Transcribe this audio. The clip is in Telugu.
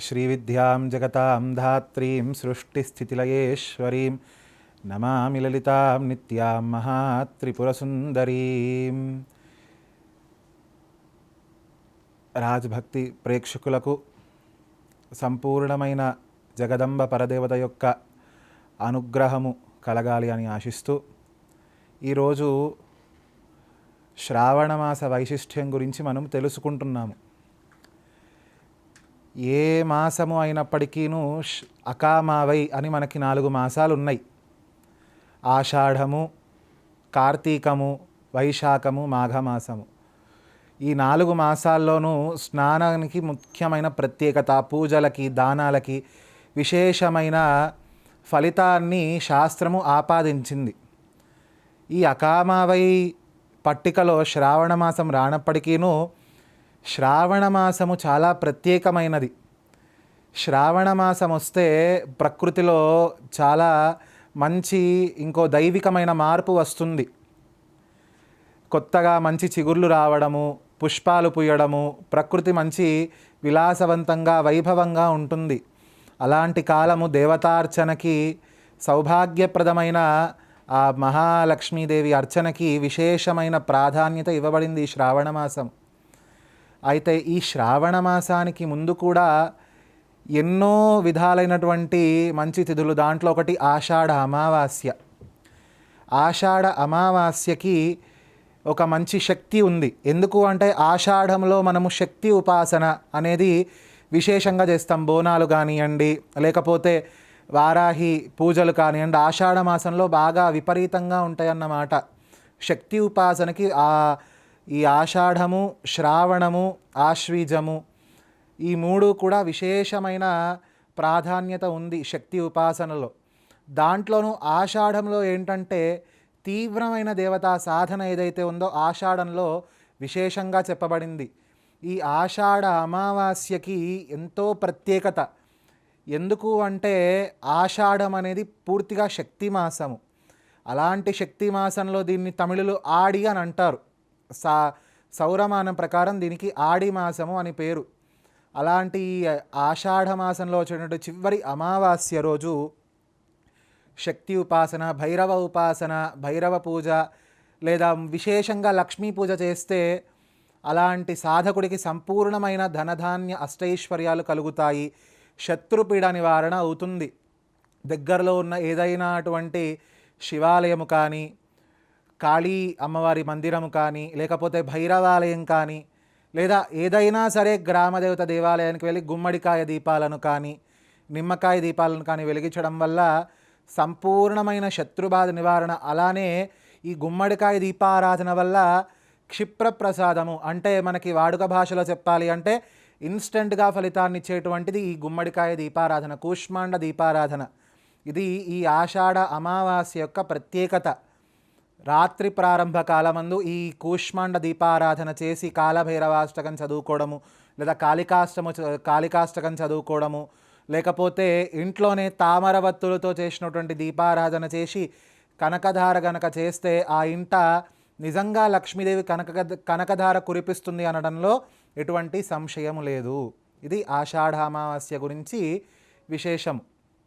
శ్రీవిద్యాం జగతాం ధాత్రీం సృష్టిస్థితిలయేశ్వరీం నమామి లలితాం నిత్యాం మహాత్రిపురసుందరీం రాజ్భక్తి ప్రేక్షకులకు సంపూర్ణమైన జగదంబ పరదేవత యొక్క అనుగ్రహము కలగాలి అని ఆశిస్తూ ఈరోజు శ్రావణమాస వైశిష్ట్యం గురించి మనం తెలుసుకుంటున్నాము. ఏ మాసము అయినప్పటికీను అకామావై అని మనకి నాలుగు మాసాలు ఉన్నాయి ఆషాఢము కార్తీకము వైశాఖము మాఘమాసము. ఈ నాలుగు మాసాల్లోనూ స్నానానికి ముఖ్యమైన ప్రత్యేకత పూజలకి దానాలకి విశేషమైన ఫలితాన్ని శాస్త్రము ఆపాదించింది. ఈ అకామావై పట్టికలో శ్రావణ మాసం రానప్పటికీనూ శ్రావణ మాసము చాలా ప్రత్యేకమైనది. శ్రావణ మాసం వస్తే ప్రకృతిలో చాలా మంచి ఇంకో దైవికమైన మార్పు వస్తుంది. కొత్తగా మంచి చిగుర్లు రావడము పుష్పాలు పూయడము ప్రకృతి మంచి విలాసవంతంగా వైభవంగా ఉంటుంది. అలాంటి కాలము దేవతార్చనకి సౌభాగ్యప్రదమైన ఆ మహాలక్ష్మీదేవి అర్చనకి విశేషమైన ప్రాధాన్యత ఇవ్వబడింది శ్రావణ మాసం అయితే ఈ శ్రావణ మాసానికి ముందు కూడా ఎన్నో విధాలైనటువంటి మంచి తిథులు. దాంట్లో ఒకటి ఆషాఢ అమావాస్య. ఆషాఢ అమావాస్యకి ఒక మంచి శక్తి ఉంది. ఎందుకు అంటే ఆషాఢంలో మనము శక్తి ఉపాసన అనేది విశేషంగా చేస్తాం. బోనాలు కానివ్వండి లేకపోతే వారాహి పూజలు కానివ్వండి ఆషాఢ మాసంలో బాగా విపరీతంగా ఉంటాయన్నమాట. శక్తి ఉపాసనకి ఆ ఈ ఆషాఢము శ్రావణము ఆశ్వీజము ఈ మూడు కూడా విశేషమైన ప్రాధాన్యత ఉంది శక్తి ఉపాసనలో. దాంట్లోనూ ఆషాఢంలో ఏంటంటే తీవ్రమైన దేవతా సాధన ఏదైతే ఉందో ఆషాఢంలో విశేషంగా చెప్పబడింది. ఈ ఆషాఢ అమావాస్యకి ఎంతో ప్రత్యేకత. ఎందుకు అంటే ఆషాఢం అనేది పూర్తిగా శక్తి మాసము అలాంటి శక్తి మాసంలో దీన్ని తమిళులు ఆడి అని అంటారు. సా సౌరమానం ప్రకారం దీనికి ఆడి మాసము అని పేరు. అలాంటి ఆషాఢమాసంలో ఆషాఢ మాసంలో వచ్చినటువంటి చివరి అమావాస్య రోజు శక్తి ఉపాసన భైరవ ఉపాసన భైరవ పూజ లేదా విశేషంగా లక్ష్మీ పూజ చేస్తే అలాంటి సాధకుడికి సంపూర్ణమైన ధనధాన్య అష్టైశ్వర్యాలు కలుగుతాయి. శత్రుపీడ నివారణ అవుతుంది. దగ్గరలో ఉన్న ఏదైనా అటువంటి శివాలయము కానీ కాళీ అమ్మవారి మందిరము కానీ లేకపోతే భైరవాలయం కానీ లేదా ఏదైనా సరే గ్రామదేవత దేవాలయానికి వెళ్ళి గుమ్మడికాయ దీపాలను కానీ నిమ్మకాయ దీపాలను కానీ వెలిగించడం వల్ల సంపూర్ణమైన శత్రుబాధ నివారణ. అలానే ఈ గుమ్మడికాయ దీపారాధన వల్ల క్షిప్ర ప్రసాదము అంటే మనకి వాడుక భాషలో చెప్పాలి అంటే ఇన్స్టెంట్గా ఫలితాన్ని ఇచ్చేటువంటిది ఈ గుమ్మడికాయ దీపారాధన కూష్మాండ దీపారాధన. ఇది ఈ ఆషాఢ అమావాస్య యొక్క ప్రత్యేకత. రాత్రి ప్రారంభ కాలమందు ఈ కూష్మాండ దీపారాధన చేసి కాలభైరవాష్టకం చదువుకోవడము లేదా కాళికాష్టము కాళికాష్టకం చదువుకోవడము లేకపోతే ఇంట్లోనే తామరవత్తులతో చేసినటువంటి దీపారాధన చేసి కనకధార గనక చేస్తే ఆ ఇంట నిజంగా లక్ష్మీదేవి కనక కనకధార కురిపిస్తుంది అనడంలో ఎటువంటి సంశయం లేదు. ఇది ఆషాఢామావాస్య గురించి విశేషము.